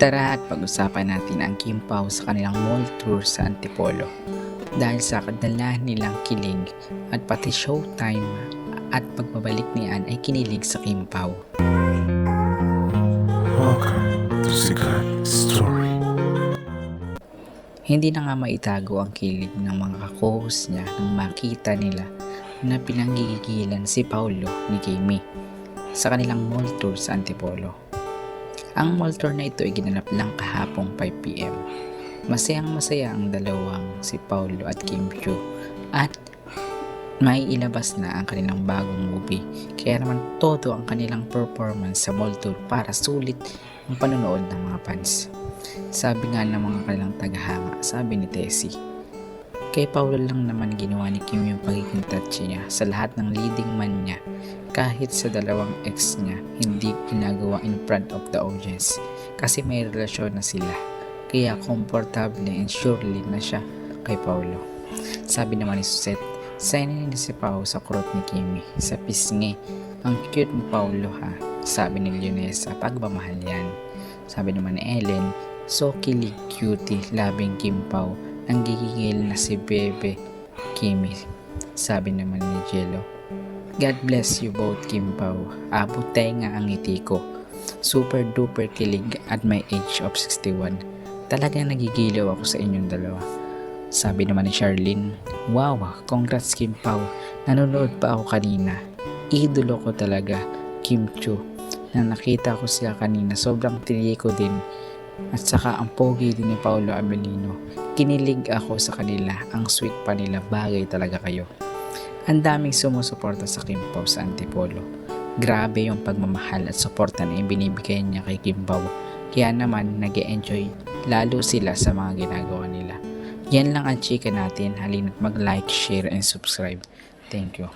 Tara at pag-usapan natin ang Kim Pao sa kanilang mall tour sa Antipolo. Dahil sa kadalahan nilang kilig at pati showtime at pagbabalik niyan ay kinilig sa Kim Pao. Welcome to Sikat Story. Hindi na nga maitago ang kilig ng mga kakos niya nang makita nila na pinanggigilan si Paulo ni Kimi sa kanilang mall tour sa Antipolo. Ang mall tour na ito ay ginanap lang kahapong 5pm. Masayang masaya ang dalawang si Paulo at Kim Chu at may ilabas na ang kanilang bagong movie kaya naman todo ang kanilang performance sa mall tour para sulit ang panonood ng mga fans. Sabi nga ng mga kanilang tagahanga, sabi ni Tessie, Kay Paulo lang naman ginawa ni Kim yung pagiging touchy niya sa lahat ng leading man niya kahit sa dalawang ex niya hindi ginagawa in front of the audience kasi may relasyon na sila kaya comfortable and surely na siya kay Paulo. Sabi naman ni Suzette, sign ni si Pao sa kurot ni Kimi sa pisngi. Ang cute ni Paulo ha, sabi ni Leonesa, pagmamahal yan. Sabi naman ni Ellen, so kilig cutie, labing Kim Pao, ang gigigil na si Bebe Kimi. Sabi naman ni Jello, God bless you both Kim Pao, abot nga ang ngiti ko. Super duper kilig at my age of 61. Talagang nagigiliw ako sa inyong dalawa. Sabi naman ni Charlene, Wow, congrats Kim Pao. Nanonood pa ako kanina. Idolo ko talaga, Kim Chu. Na nakita ko siya kanina, sobrang tiniye ko din. At saka ang pogi din ni Paolo Abelino. Kinilig ako sa kanila, ang sweet pa nila, bagay talaga kayo. Ang daming sumusuporta sa Kim Pao sa Antipolo. Grabe yung pagmamahal at suporta na ibinibigay niya kay Kim Pao. Kaya naman nag enjoy lalo sila sa mga ginagawa nila. Yan lang ang chika natin. Halina't mag-like, share, and subscribe. Thank you.